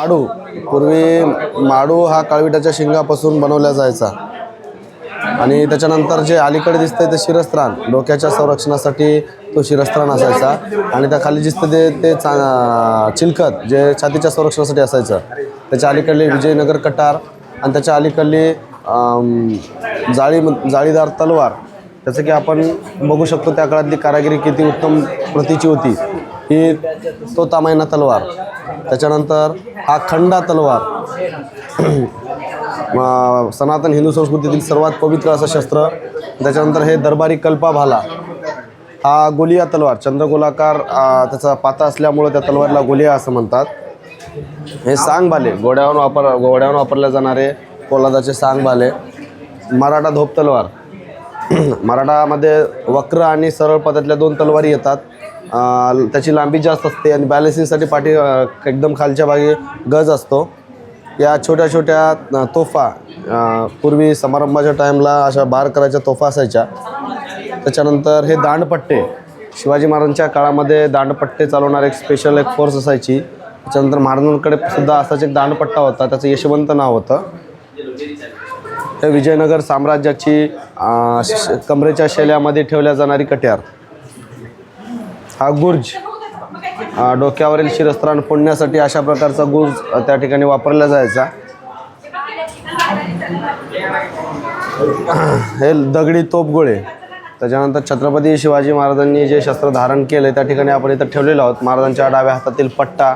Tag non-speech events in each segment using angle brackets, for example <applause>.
माडू. पूर्वी माडू हा काळविटाच्या शिंगापासून बनवला जायचा. आणि त्याच्यानंतर जे अलीकडे दिसतंय ते शिरस्त्राण. डोक्याच्या संरक्षणासाठी तो शिरस्त्राण असायचा. आणि त्या खाली दिसतं ते ते चा चिलखत जे छातीच्या संरक्षणासाठी असायचं. त्याच्या अलीकडले विजयनगर कटार आणि त्याच्या अलीकडली जाळी जाळीदार तलवार जसं की आपण बघू शकतो त्या काळातली कारागिरी किती उत्तम प्रतीची होती. ही तो तामायना तलवार त्याच्यानंतर हा खंडा तलवार. <clears throat> सनातन हिंदू संस्कृतीतील सर्वात पवित्र असं शस्त्र. त्याच्यानंतर हे दरबारी कल्पा भाला हा गोलिया तलवार चंद्रगोलाकार त्याचा पाता असल्यामुळं त्या तलवारला गोलिया असं म्हणतात. हे सांगबाले घोड्यावर वापर घोड्यावर वापरले जाणारे पोलादाचे सांगबाले. मराठा धोप तलवार. <clears throat> मराठामध्ये वक्र आणि सरळ पदातल्या दोन तलवारी येतात. त्याची लांबी जास्त असते आणि बॅलेन्सिंगसाठी पाठी एकदम खालच्या भागी गज असतो. या छोट्या छोट्या तोफा पूर्वी समारंभाच्या टाईमला अशा बार करायच्या तोफा असायच्या. त्याच्यानंतर हे दांडपट्टे शिवाजी महाराजांच्या काळामध्ये दांडपट्टे चालवणारे एक स्पेशल एक फोर्स असायची. त्याच्यानंतर महाराजांकडे सुद्धा असाच एक दांडपट्टा होता. त्याचं यशवंत नाव होतं. हे विजयनगर साम्राज्याची श- कमरेच्या शेल्यामध्ये ठेवल्या जाणारी कट्यार. हा गुर्ज डोक्यावरील शिरस्त्राण फोडण्यासाठी अशा प्रकारचा गुर्ज त्या ठिकाणी वापरला जायचा. हे दगडी तोपगोळे त्याच्यानंतर छत्रपती शिवाजी महाराजांनी जे शस्त्र धारण केले त्या ठिकाणी आपण इथं ठेवलेलो आहोत. महाराजांच्या डाव्या हातातील पट्टा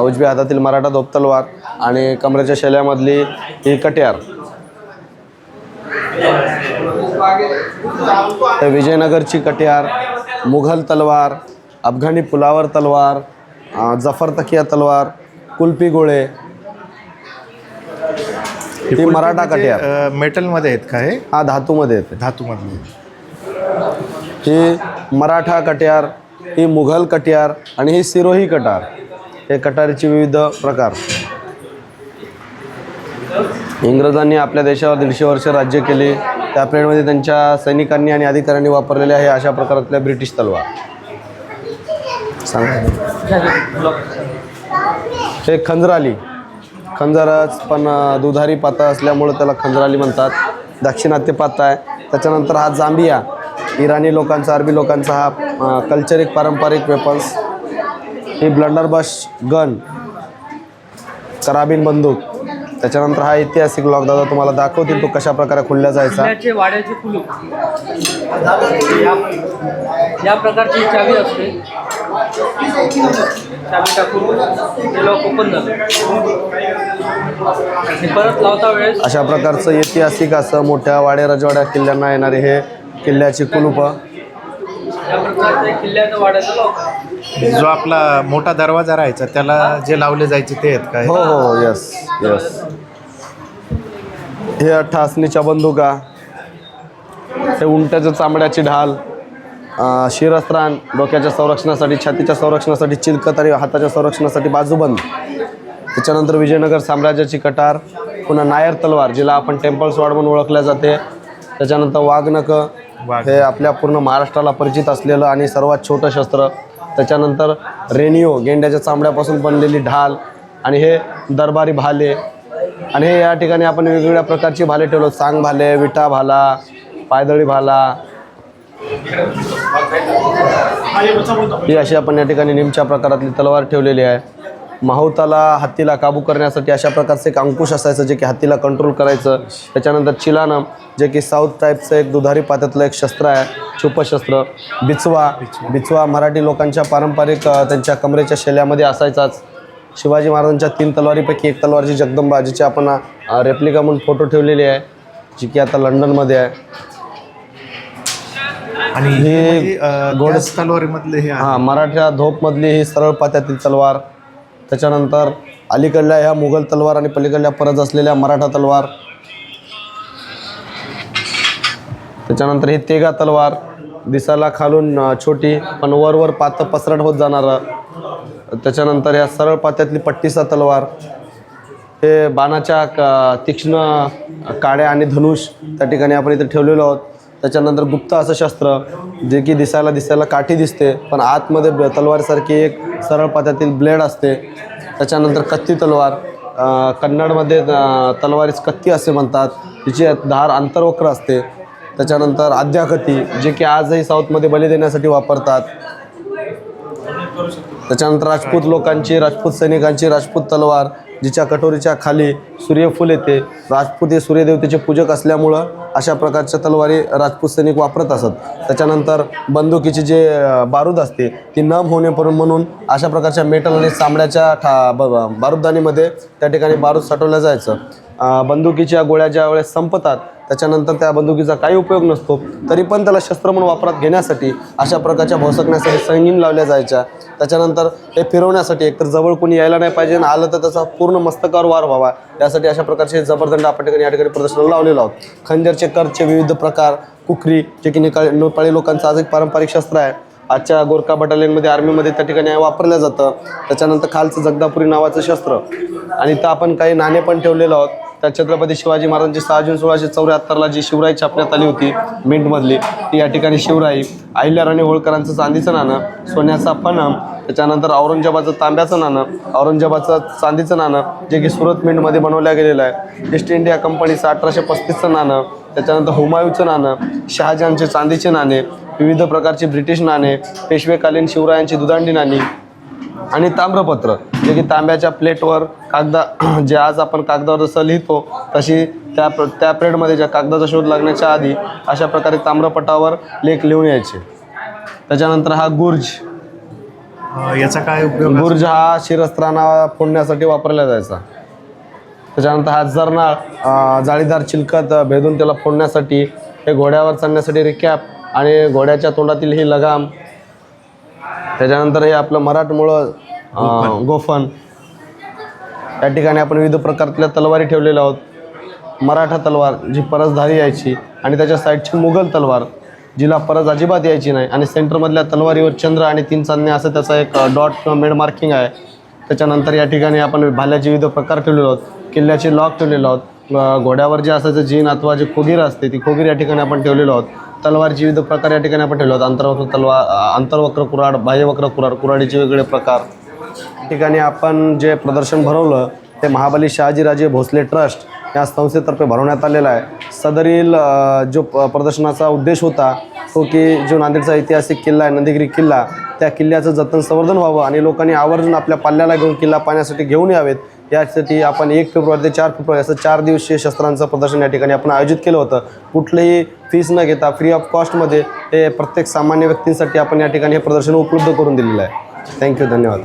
उजव्या हातातील मराठा धोप तलवार आणि कमरेच्या शेल्यामधली ही कट्यार. तर विजयनगरची कट्यार मुघल तलवार अफगाणी पुलावर तलवार जफर तकिया तलवार कुल्फी गोळे ही मराठा कट्यार अ, मेटलमध्ये आहेत का हे? हा धातूमध्ये येते. धातूमधले ही मराठा कट्यार ही मुघल कट्यार आणि ही सिरोही कटार. हे कटारीचे विविध प्रकार. इंग्रजांनी आपल्या देशावर दीडशे वर्ष राज्य केले. त्या पिरियडमध्ये त्यांच्या सैनिकांनी आणि अधिकाऱ्यांनी वापरलेल्या हे अशा प्रकारातल्या ब्रिटिश तलवार. सांग. हे खंजराली. खंजरच पण दुधारी पाता असल्यामुळं त्याला खंजराली म्हणतात. दाक्षिणात्य पाता आहे. त्याच्यानंतर हा जांबिया. इराणी लोकांचा अरबी लोकांचा हा कल्चरिक पारंपरिक वेपन्स ही ब्लंडरबश गन कराबीन बंदूक. त्याच्यानंतर हा ऐतिहासिक लॉक दादा तुम्हाला दाखवतील तो कशा प्रकारे खुलल्या जायचा. किल्ल्याचे वाड्याचे कुलूप या या प्रकारची चावी असते. चावी टाकून ते लॉक ओपन झालं. आणि परत लावता वेळेस अशा प्रकारचं ऐतिहासिक असं मोठ्या वाडे रजवाड्या किल्ल्यांना येणारे हे किल्ल्याची कुलूप. या प्रकारचे किल्ल्याचं वाड्याचं लॉक. आहे. जो आपला मोठा दरवाजा राहायचा त्याला जे लावले जायचे ते आहेत काय हो? हो यस यस हे ठासणीच्या बंदुका हे उंट्याच्या चामड्याची ढाल शिरस्त्राण डोक्याच्या संरक्षणासाठी छातीच्या संरक्षणासाठी चिलकत आणि हाताच्या संरक्षणासाठी बाजूबंद. त्याच्यानंतर विजयनगर साम्राज्याची कटार पुन्हा नायर तलवार जिला आपण टेम्पल स्वॉर्ड म्हणून ओळखल्या जाते. त्याच्यानंतर वाघनकं वाघ. हे आपल्या पूर्ण महाराष्ट्राला परिचित असलेलं आणि सर्वात छोटं शस्त्र. त्याच्यानंतर रेनिओ गेंड्याच्या चामड्यापासून बनलेली ढाल आणि हे दरबारी भाले आणि हे या ठिकाणी आपण वेगवेगळ्या प्रकारची भाले ठेवलो. सांग भाले विटा भाला पायदळी भाला. ही अशी आपण या ठिकाणी निमच्या प्रकारातली तलवार ठेवलेली आहे. माहुताला हत्तीला काबू करण्यासाठी अशा प्रकारचं एक अंकुश असायचं जे की हत्तीला कंट्रोल करायचं. त्याच्यानंतर चिलानम जे की साऊथ टाईपचं एक दुधारी पात्यातलं एक शस्त्र आहे छुपशस्त्र. बिचवा बिचवा मराठी लोकांच्या पारंपरिक त्यांच्या कमरेच्या शेल्यामध्ये असायचाच. शिवाजी महाराजांच्या तीन तलवारीपैकी एक तलवारची जगदंबा जिची आपण रेप्लिका म्हणून फोटो ठेवलेली आहे जी की आता लंडनमध्ये आहे. आणि हे म्हणजे, घोडे- त्याच तलवारीमधले हे. हां मराठा धोपमधली ही सरळ पात्यातील तलवार. त्याच्यानंतर अलीकडल्या ह्या मुघल तलवार आणि पलीकडल्या परत असलेल्या मराठा तलवार. त्याच्यानंतर ही तेगा तलवार. दिसायला खालून छोटी पण वर वर पात पसरट होत जाणारं. त्याच्यानंतर ह्या सरळ पात्यातली पट्टीसा तलवार हे बाणाच्या क तीक्ष्ण काड्या आणि धनुष त्या ठिकाणी आपण इथे ठेवलेलो आहोत. त्याच्यानंतर गुप्त असं शस्त्र जे की दिसायला दिसायला काठी दिसते पण आतमध्ये ब- तलवारीसारखी एक सरळ पात्यातील ब्लेड असते. त्याच्यानंतर कत्ती तलवार कन्नडमध्ये तलवारीस कत्ती असे म्हणतात तिची धार आंतरवक्र असते. त्याच्यानंतर आद्याकती जे की आजही साऊथमध्ये बली देण्यासाठी वापरतात. त्याच्यानंतर राजपूत लोकांची राजपूत सैनिकांची राजपूत तलवार जिच्या कटोरीच्या खाली सूर्यफूल येते. राजपूत हे सूर्यदेवतेचे पूजक असल्यामुळं अशा प्रकारच्या तलवारी राजपूत सैनिक वापरत असत. त्याच्यानंतर बंदुकीची जे बारूद असते ती नम होणे म्हणून अशा प्रकारच्या मेटल आणि चांबड्याच्या ठा ब- बारूदानीमध्ये त्या ठिकाणी बारूद साठवलं जायचं. बंदुकीच्या गोळ्या ज्या वेळेस संपतात त्याच्यानंतर त्या बंदुकीचा काही उपयोग नसतो. तरी पण त्याला शस्त्र म्हणून वापरात घेण्यासाठी अशा प्रकारच्या भोसकण्यासाठी संगीन लावल्या जायच्या. त्याच्यानंतर हे फिरवण्यासाठी एकतर जवळ कोणी यायला नाही पाहिजे आणि आलं तर त्याचा पूर्ण मस्तकावर वार व्हावा. यासाठी अशा प्रकारचे जबरदंड आपण ठिकाणी या ठिकाणी प्रदर्शनाला लावलेलं आहोत. खंजरचे करचे विविध प्रकार कुकरी जे की निकाळी नेपाळी लोकांचं आज एक पारंपरिक शस्त्र आहे. आजच्या गोरखा बटालियनमध्ये आर्मीमध्ये त्या ठिकाणी वापरलं जातं. त्याच्यानंतर खालचं जगदापुरी नावाचं शस्त्र. आणि तर आपण काही नाणे पण ठेवलेलं आहोत. त्या छत्रपती शिवाजी महाराजांची सहा जून सोळाशे चौऱ्याहत्तरला जी शिवराई छापण्यात आली होती मिंटमधली ती या ठिकाणी शिवराई अहिल्याराणी होळकरांचं चांदीचं नाणं सोन्याचा पणम त्याच्यानंतर औरंगजेबाचं तांब्याचं नाणं औरंगजेबाचं चांदीचं नाणं जे की सुरत मिंटमध्ये बनवलं गेलेलं आहे. ईस्ट इंडिया कंपनीचं अठराशे पस्तीसचं नाणं त्याच्यानंतर हुमायूचं नाणं शहाजहानचे चांदीचे नाणे विविध प्रकारची ब्रिटिश नाणे पेशवेकालीन शिवरायांची दुदांडी नाणी आणि ताम्रपत्र. जे की तांब्याच्या प्लेटवर कागदा <clears throat> जे आज आपण कागदावर जसं लिहितो तशी त्या त्या पिरियडमध्ये ज्या कागदाचा शोध लागण्याच्या आधी अशा प्रकारे ताम्रपटावर लेख लिहून यायचे. त्याच्यानंतर हा गुर्ज. याचा काय? गुर्ज हा शिरस्त्रांना फोडण्यासाठी वापरला जायचा. त्याच्यानंतर हा जरनाळ जाळीदार चिलकत अं, भेदून त्याला फोडण्यासाठी हे घोड्यावर चढण्यासाठी रिकॅप आणि घोड्याच्या तोंडातील ही लगाम त्याच्यानंतर हे आपलं मराठमोळं अं, गोफण या ठिकाणी आपण विविध प्रकारच्या तलवारी ठेवलेल्या आहोत. मराठा तलवार जी परसधारी यायची आणि त्याच्या साईडची मुघल तलवार जिला परत अजिबात यायची नाही आणि सेंटरमधल्या तलवारीवर चंद्र आणि तीन चांदणे असं त्याचा एक डॉट किंवा मेड मार्किंग आहे. त्याच्यानंतर या ठिकाणी आपण भाल्याचे विविध प्रकार ठेवलेलो आहोत. किल्ल्याचे लॉक ठेवलेलो आहोत. घोड्यावर जे असायचं जीन अथवा जे खोगीर असते ती खोगीर या ठिकाणी आपण ठेवलेलो आहोत. तलवारची विविध प्रकार या ठिकाणी आपण ठेवले आहोत. अंतर्वक्र तलवार अंतर्वक्र आंतरवक्र कुराड बाह्यवक्र कुराड कुराडीचे वेगळे प्रकार. ठिकाणी आपण जे प्रदर्शन भरवलं ते महाबली शहाजीराजे भोसले ट्रस्ट या संस्थेतर्फे भरवण्यात आलेलं आहे. सदरील जो प- प्रदर्शनाचा उद्देश होता तो की जो नांदेडचा ऐतिहासिक किल्ला आहे नंदीगिरी किल्ला त्या किल्ल्याचं जतन संवर्धन व्हावं आणि लोकांनी आवर्जून आपल्या पाल्याला घेऊन किल्ला पाहण्यासाठी घेऊन यावेत. यासाठी आपण एक फेब्रुवारी ते चार फेब्रुवारी असं चार दिवसीय शस्त्रांचं प्रदर्शन या ठिकाणी आपण आयोजित केलं होतं. कुठलीही फीस न घेता फ्री ऑफ कॉस्टमध्ये हे प्रत्येक सामान्य व्यक्तींसाठी आपण या ठिकाणी हे प्रदर्शन उपलब्ध करून दिलेलं आहे. थँक्यू धन्यवाद.